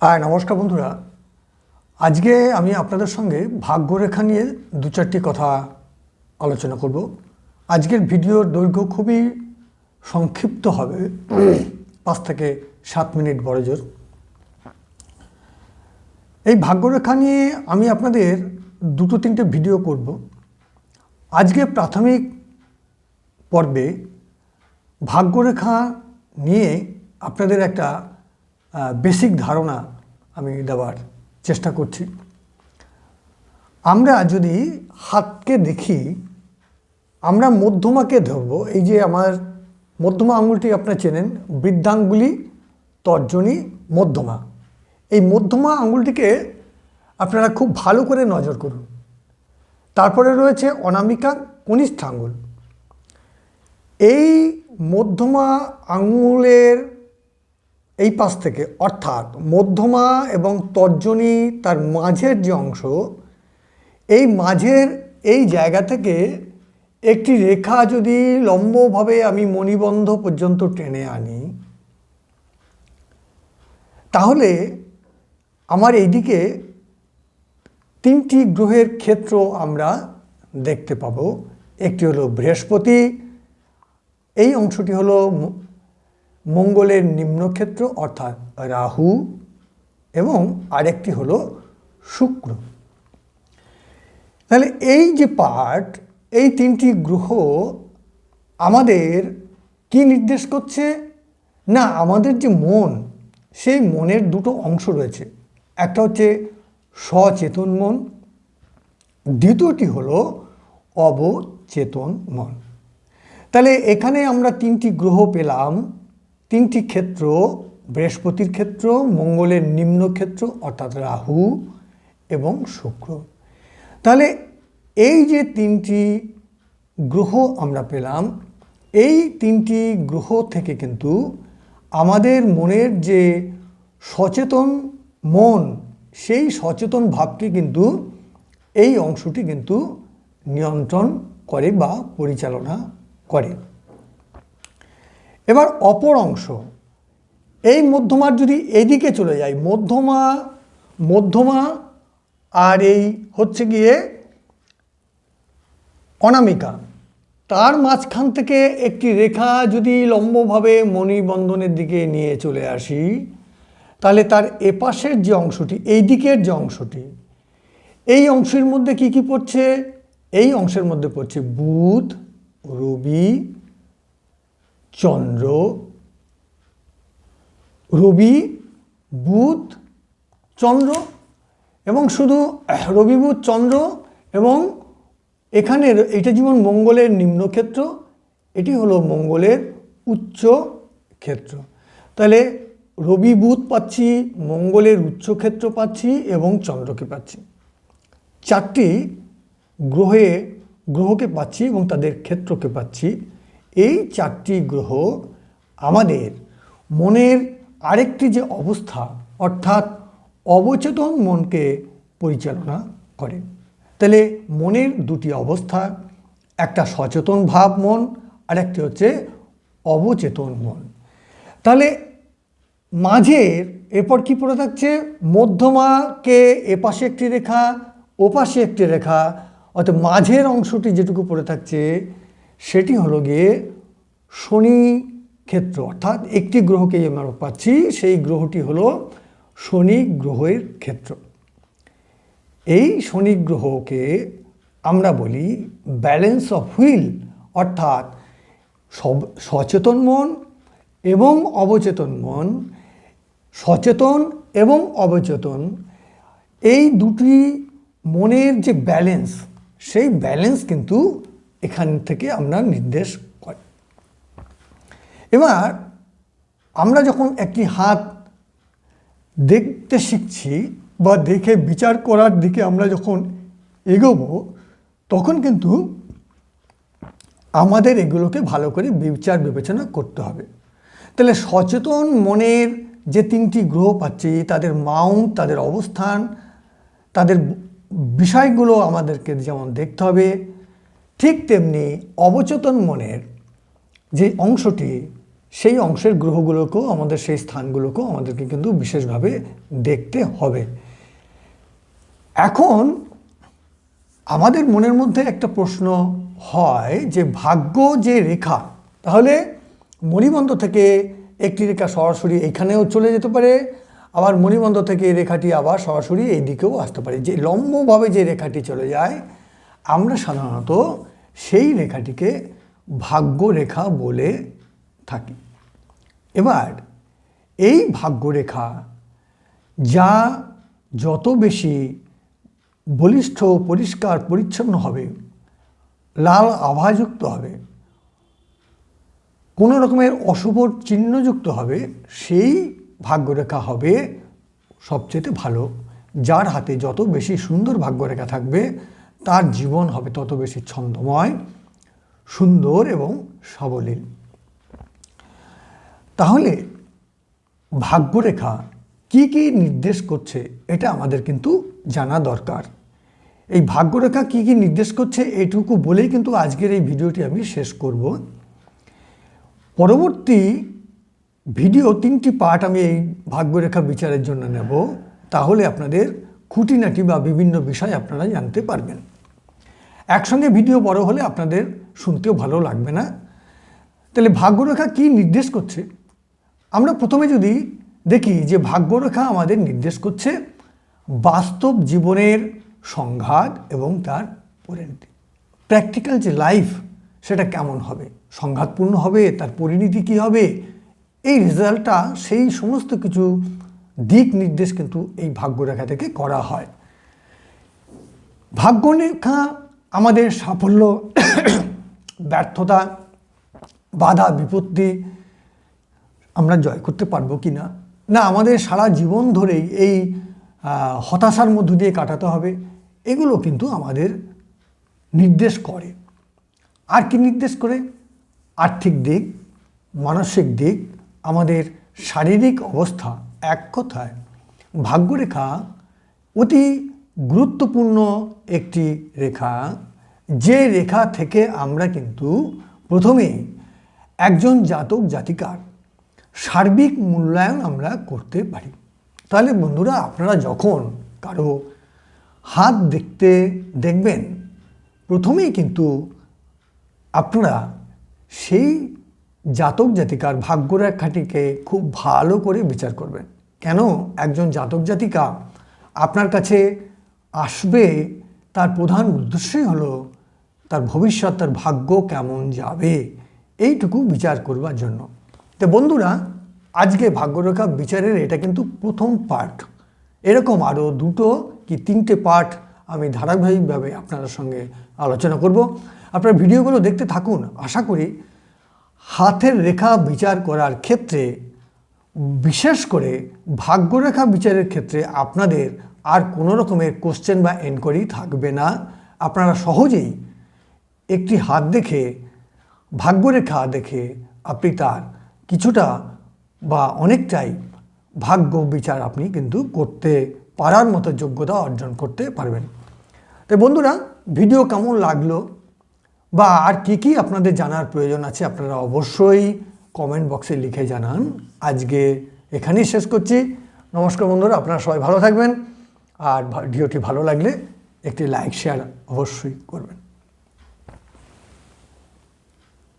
আর নমস্কার বন্ধুরা। আজকে আমি আপনাদের সঙ্গে ভাগ্যরেখা নিয়ে দু চারটি কথা আলোচনা করব। আজকের ভিডিওর দৈর্ঘ্য খুবই সংক্ষিপ্ত হবে। পাঁচ থেকে সাত মিনিট বড় জোর। এই ভাগ্যরেখা নিয়ে আমি আপনাদের দুটো তিনটে ভিডিও করব। আজকে প্রাথমিক পর্বে ভাগ্যরেখা নিয়ে আপনাদের একটা বেসিক ধারণা আমি দেওয়ার চেষ্টা করছি। আমরা যদি হাতকে দেখি, আমরা মধ্যমাকে ধরব। এই যে আমার মধ্যমা আঙুলটি আপনারা চেনেন, বৃদ্ধাঙ্গুলি, তর্জনী, মধ্যমা। এই মধ্যমা আঙুলটিকে আপনারা খুব ভালো করে নজর করুন। তারপরে রয়েছে অনামিকা কনিষ্ঠ আঙুল। এই মধ্যমা আঙুলের এই পাশ থেকে, অর্থাৎ মধ্যমা এবং তর্জনী তার মাঝের যে অংশ, এই মাঝের এই জায়গা থেকে একটি রেখা যদি লম্বভাবে আমি মণিবন্ধ পর্যন্ত টেনে আনি, তাহলে আমার এইদিকে তিনটি গ্রহের ক্ষেত্র আমরা দেখতে পাবো। একটি হলো বৃহস্পতি, এই অংশটি হলো মঙ্গলের নিম্নক্ষেত্র অর্থাৎ রাহু এবং আরেকটি হলো শুক্র। তাহলে এই যে পার্ট এই তিনটি গ্রহ আমাদের কি নির্দেশ করছে? না, আমাদের যে মন, সেই মনের দুটো অংশ রয়েছে। একটা হচ্ছে সচেতন মন, দ্বিতীয়টি হলো অবচেতন মন। তাহলে এখানে আমরা তিনটি গ্রহ পেলাম। তিনটি ক্ষেত্র, বৃহস্পতির ক্ষেত্র, মঙ্গলের নিম্ন ক্ষেত্র, অর্থাৎ রাহু এবং শুক্র। তাহলে এই যে তিনটি গ্রহ আমরা পেলাম, এই তিনটি গ্রহ থেকে কিন্তু আমাদের মনের যে সচেতন মন, সেই সচেতন ভাবটি কিন্তু এই অংশটি কিন্তু নিয়ন্ত্রণ করে বা পরিচালনা করে। এবার অপর অংশ। এই মধ্যমার যদি এদিকে চলে যায়, মধ্যমা মধ্যমা, আর এই হচ্ছে গিয়ে অনামিকা। তার মাঝখান থেকে একটি রেখা যদি লম্বভাবে মণিবন্ধনের দিকে নিয়ে চলে আসি, তাহলে তার এপাশের যে অংশটি, এই দিকের যে অংশটি, এই অংশের মধ্যে কি কি পড়ছে? এই অংশের মধ্যে পড়ছে বুধ, রবি চন্দ্র, রবি, বুধ, চন্দ্র এবং শুধু রবি, বুধ, চন্দ্র এবং এখানে এটা যেমন মঙ্গলের নিম্নক্ষেত্র, এটি হলো মঙ্গলের উচ্চ ক্ষেত্র। তাহলে রবি, বুধ পাচ্ছি, মঙ্গলের উচ্চ ক্ষেত্র পাচ্ছি এবং চন্দ্রকে পাচ্ছি। চারটি গ্রহে, গ্রহকে পাচ্ছি এবং তাদের ক্ষেত্রকে পাচ্ছি। এই চারটি গ্রহ আমাদের মনের আরেকটি যে অবস্থা, অর্থাৎ অবচেতন মনকে পরিচালনা করে। তাহলে মনের দুটি অবস্থা, একটা সচেতন ভাব মন আর একটি হচ্ছে অবচেতন মন। তাহলে মাঝের এরপর কি পড়ে থাকছে? মধ্যমাকে এপাশে একটি রেখা, ওপাশে একটি রেখা, অর্থাৎ মাঝের অংশটি যেটুকু পড়ে থাকছে সেটি হলো গিয়ে শনি ক্ষেত্র, অর্থাৎ একটি গ্রহকেই আমরা পাচ্ছি, সেই গ্রহটি হলো শনি গ্রহের ক্ষেত্র। এই শনি গ্রহকে আমরা বলি ব্যালেন্স অফ হুইল, অর্থাৎ সচেতন মন এবং অবচেতন মন, সচেতন এবং অবচেতন, এই দুটি মনের যে ব্যালেন্স, সেই ব্যালেন্স কিন্তু এখান থেকে আমরা নির্দেশ করি। এবার আমরা যখন একটি হাত দেখতে শিখছি বা দেখে বিচার করার দিকে আমরা যখন এগোবো, তখন কিন্তু আমাদের এগুলোকে ভালো করে বিচার বিবেচনা করতে হবে। তাহলে সচেতন মনের যে তিনটি গ্রহ পাচ্ছি তাদের মাউন্ট, তাদের অবস্থান, তাদের বিষয়গুলো আমাদেরকে যেমন দেখতে হবে ঠিক তেমনি অবচেতন মনের যে অংশটি, সেই অংশের গ্রহগুলোকেও আমাদের সেই স্থানগুলোকেও আমাদেরকে কিন্তু বিশেষভাবে দেখতে হবে। এখন আমাদের মনের মধ্যে একটা প্রশ্ন হয় যে, ভাগ্য যে রেখা, তাহলে মণিবন্ধ থেকে একটি রেখা সরাসরি এখানেও চলে যেতে পারে, আবার মণিবন্ধ থেকে রেখাটি আবার সরাসরি এই দিকেও আসতে পারে। যে লম্বভাবে যে রেখাটি চলে যায় আমরা সাধারণত সেই রেখাটিকে ভাগ্য রেখা বলে থাকি। এবার এই ভাগ্যরেখা যা যত বেশি বলিষ্ঠ, পরিষ্কার, পরিচ্ছন্ন হবে, লাল আভাযুক্ত হবে, কোনো রকমের অশুভ চিহ্নযুক্ত হবে, সেই ভাগ্যরেখা হবে সবচেয়ে ভালো, যার হাতে যত বেশি সুন্দর ভাগ্যরেখা থাকবে তার জীবন হবে তত বেশি ছন্দময়, সুন্দর এবং সাবলীল। তাহলে ভাগ্যরেখা কি কি নির্দেশ করছে এটা আমাদের কিন্তু জানা দরকার। এই ভাগ্যরেখা কি কি নির্দেশ করছে এটুকু বলেই কিন্তু আজকের এই ভিডিওটি আমি শেষ করব। পরবর্তী ভিডিও তিনটি পার্ট আমি এই ভাগ্যরেখা বিচারের জন্য নেব। তাহলে আপনাদের খুঁটিনাটি বা বিভিন্ন বিষয় আপনারা জানতে পারবেন। একসঙ্গে ভিডিও বড় হলে আপনাদের শুনতেও ভালো লাগবে না। তাহলে ভাগ্যরেখা কি নির্দেশ করছে? আমরা প্রথমে যদি দেখি যে ভাগ্যরেখা আমাদের নির্দেশ করছে বাস্তব জীবনের সংঘাত এবং তার পরিণতি প্র্যাকটিক্যাল যে লাইফ, সেটা কেমন হবে? সংঘাতপূর্ণ হবে? তার পরিণতি কী হবে? এই রেজাল্টটা সেই সমস্ত কিছু দিক নির্দেশ কিন্তু এই ভাগ্যরেখা থেকে করা হয়। ভাগ্যরেখা আমাদের সাফল্য, ব্যর্থতা, বাধা, বিপত্তি আমরা জয় করতে পারব কি না? না, আমাদের সারা জীবন ধরেই এই হতাশার মধ্য দিয়ে কাটাতে হবে। এগুলো কিন্তু আমাদের নির্দেশ করে। আর কি নির্দেশ করে? আর্থিক দিক, মানসিক দিক, আমাদের শারীরিক অবস্থা এক কথায়। ভাগ্যরেখা অতি গুরুত্বপূর্ণ একটি রেখা। যে রেখা থেকে আমরা কিন্তু প্রথমেই একজন জাতক জাতিকার সার্বিক মূল্যায়ন আমরা করতে পারি। তাহলে বন্ধুরা, আপনারা যখন কারও হাত দেখতে দেখবেন, প্রথমেই কিন্তু আপনারা সেই জাতক জাতিকার ভাগ্যরেখাটিকে খুব ভালো করে বিচার করবেন। কেন? একজন জাতক জাতিকা আপনার কাছে আসবে, তার প্রধান উদ্দেশ্যই হলো তার ভবিষ্যৎ, তার ভাগ্য কেমন যাবে, এইটুকু বিচার করবার জন্য। তো বন্ধুরা, আজকে ভাগ্যরেখা বিচারের এটা কিন্তু প্রথম পার্ট। এরকম আরও দুটো কি তিনটে পার্ট আমি ধারাবাহিকভাবে আপনাদের সঙ্গে আলোচনা করব। আপনার ভিডিওগুলো দেখতে থাকুন। আশা করি হাতের রেখা বিচার করার ক্ষেত্রে, বিশেষ করে ভাগ্যরেখা বিচারের ক্ষেত্রে আপনাদের আর কোনো রকমের কোশ্চেন বা এনকোয়ারি থাকবে না। আপনারা সহজেই একটি হাত দেখে, ভাগ্যরেখা দেখে আপনি তার কিছুটা বা অনেকটাই ভাগ্য বিচার আপনি কিন্তু করতে, পারার মতো যোগ্যতা অর্জন করতে পারবেন। তো বন্ধুরা ভিডিও কেমন লাগল বা আর কি কি আপনাদের জানার প্রয়োজন আছে আপনারা অবশ্যই কমেন্ট বক্সে লিখে জানান। আজকে এখানেই শেষ করছি। নমস্কার বন্ধুরা, আপনারা সবাই ভালো থাকবেন। আর ভিডিওটি ভালো লাগলে একটি লাইক শেয়ার অবশ্যই করবেন।